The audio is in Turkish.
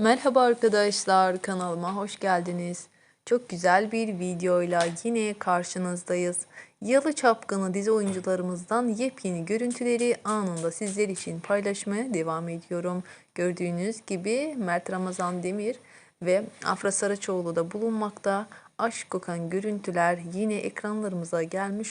Merhaba arkadaşlar, kanalıma hoş geldiniz. Çok güzel bir videoyla yine karşınızdayız. Yalı Çapkını dizi oyuncularımızdan yepyeni görüntüleri anında sizler için paylaşmaya devam ediyorum. Gördüğünüz gibi Mert Ramazan Demir ve Afra Saraçoğlu da bulunmakta. Aşk kokan görüntüler yine ekranlarımıza gelmiş